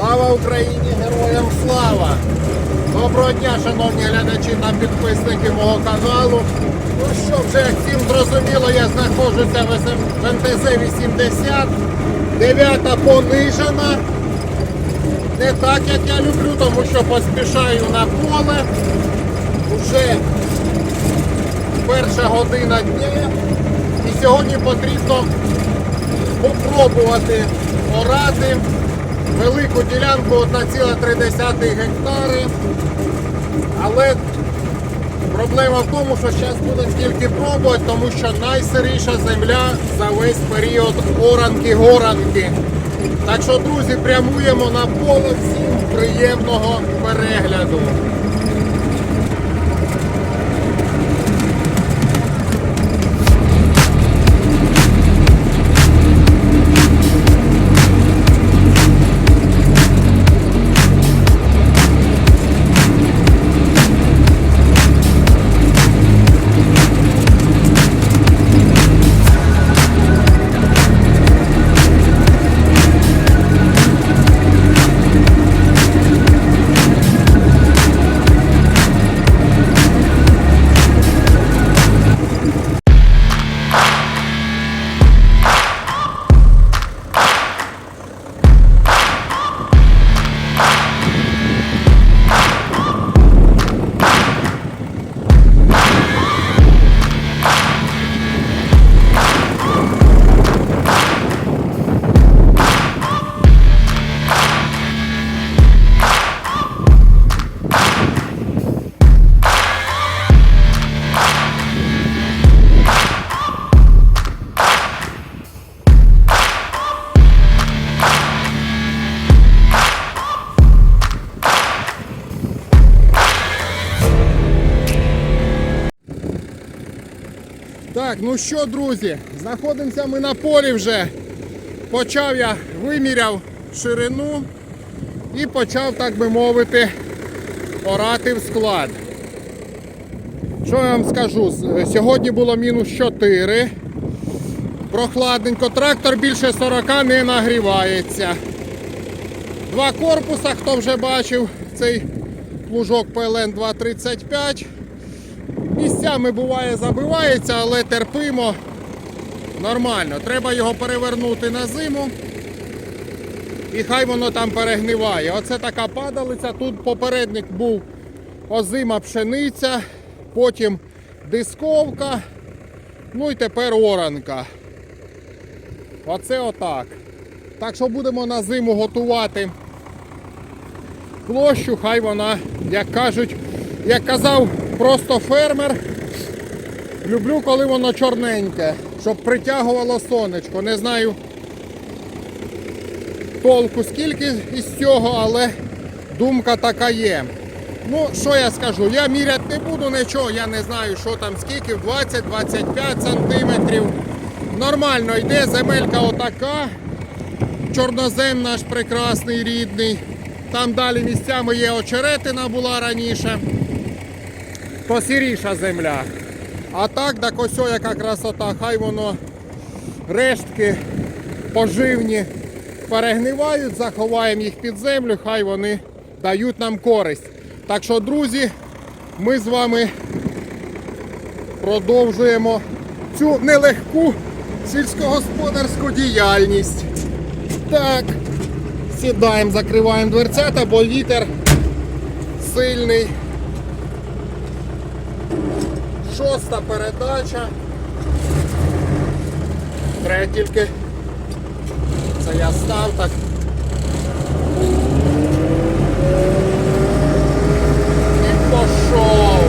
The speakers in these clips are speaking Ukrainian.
Слава Україні! Героям слава! Доброго дня, шановні глядачі та підписники мого каналу. Ну що, вже всім зрозуміло, я знаходжуся в СМ в МТЗ-80. Дев'ята понижена. Не так, як я люблю, тому що поспішаю на поле. Уже перша година дня. І сьогодні потрібно попробувати орати велику ділянку 1,3 гектари. Але проблема в тому, що зараз будемо тільки пробувати, тому що найсиріша земля за весь період оранки-горанки. Так що, друзі, прямуємо на поле всім приємного перегляду. Так, ну що, друзі, знаходимося ми на полі вже. Почав я виміряв ширину і почав, так би мовити, орати в склад. Що я вам скажу? Сьогодні було мінус 4. Прохладненько. Трактор більше 40 не нагрівається. Два корпуса, хто вже бачив, цей плужок PLN 235. Місцями буває забивається, але терпимо нормально. Треба його перевернути на зиму. І хай воно там перегниває. Оце така падалиця. Тут попередник був озима пшениця, потім дисковка, ну і тепер оранка. Оце отак. Так що будемо на зиму готувати площу, хай вона, як кажуть, як казав просто фермер, люблю, коли воно чорненьке, щоб притягувало сонечко. Не знаю толку скільки із цього, але думка така є. Ну, що я скажу, я міряти не буду нічого, я не знаю, що там скільки, 20-25 сантиметрів. Нормально йде, земелька отака. Чорнозем наш прекрасний рідний. Там далі місцями є очеретина була раніше. Посіріша земля. А так, так ось яка красота, хай воно рештки поживні перегнивають, заховаємо їх під землю, хай вони дають нам користь. Так що, друзі, ми з вами продовжуємо цю нелегку сільськогосподарську діяльність. Так, сідаємо, закриваємо дверцята, бо вітер сильний. Шоста передача. Треба тільки. Це я став так. І пішов.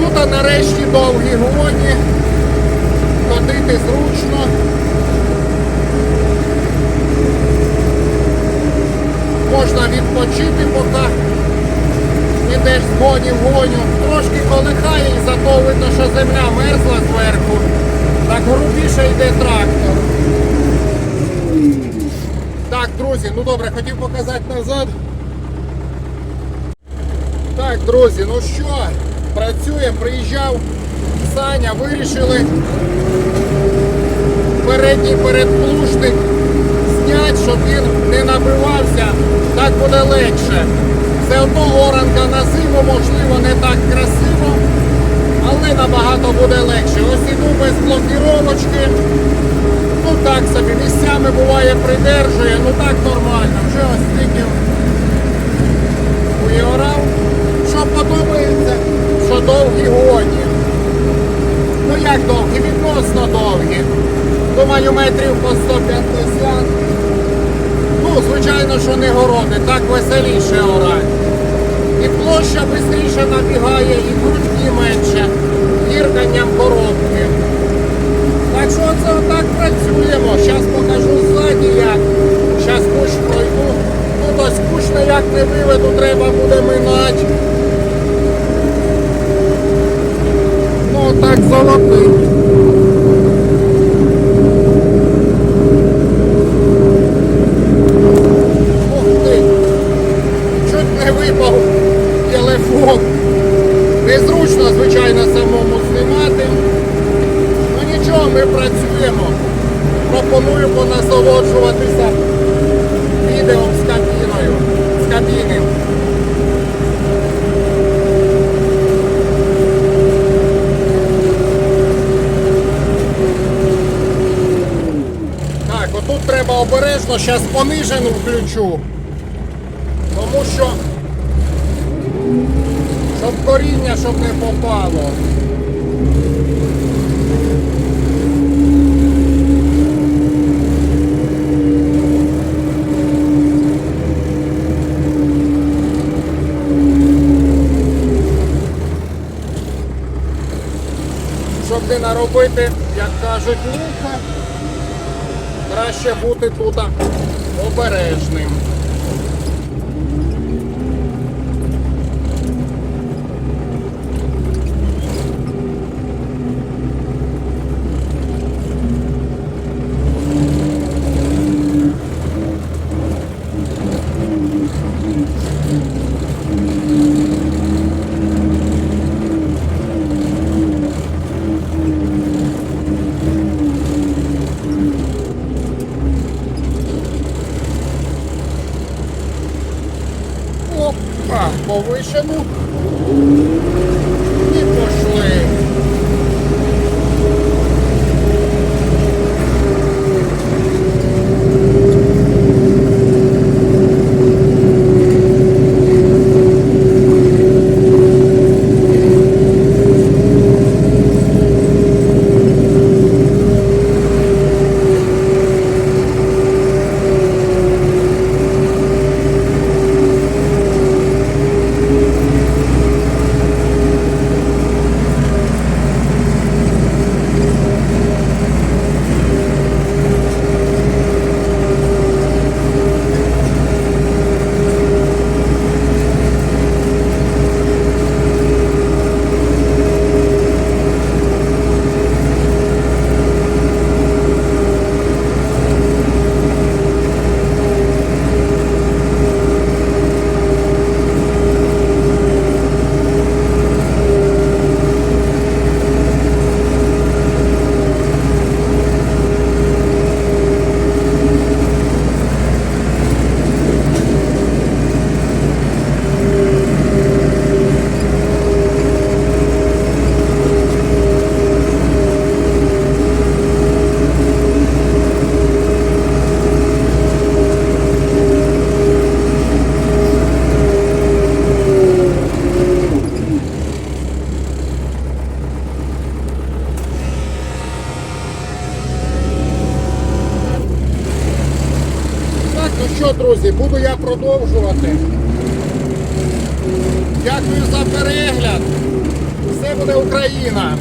Тут нарешті довгі гоні. Ходити зручно. Можна відпочити, поки ідеш з гоні в гоню. Трошки колихає і зато видно, що земля мерзла зверху. Так грубіше йде трактор. Так, друзі, ну добре, хотів показати назад. Так, друзі, ну що, працює, приїжджав Саня вирішили передній передплужник щоб він не набивався, так буде легше. Все одно оранка на зиму, можливо, не так красиво, але набагато буде легше. Ось іду без блокіровочки. Ну так собі, місцями буває придержує, ну так нормально. Вже ось стільки уyorав. Що подобається, що довгі гоні. Ну як довгі? Відносно довгі. Думаю, метрів по 150. Ну, звичайно, що не городи, так веселіше орать. І площа швидше набігає, і крутки менше, вірканням коробки. Так що це отак працюємо. Зараз покажу ззаді як. Зараз куш пройду. Ну ось скучно як не виведу, треба буде минати. Ми працюємо. Пропоную понасолоджуватися відео з кабіною. З кабіни. Так, отут треба обережно, зараз понижену включу. Тому що щоб коріння щоб не попало. Не наробити, як кажуть, лука, краще бути тут обережним. Що, друзі, буду я продовжувати. Дякую за перегляд. Все буде Україна.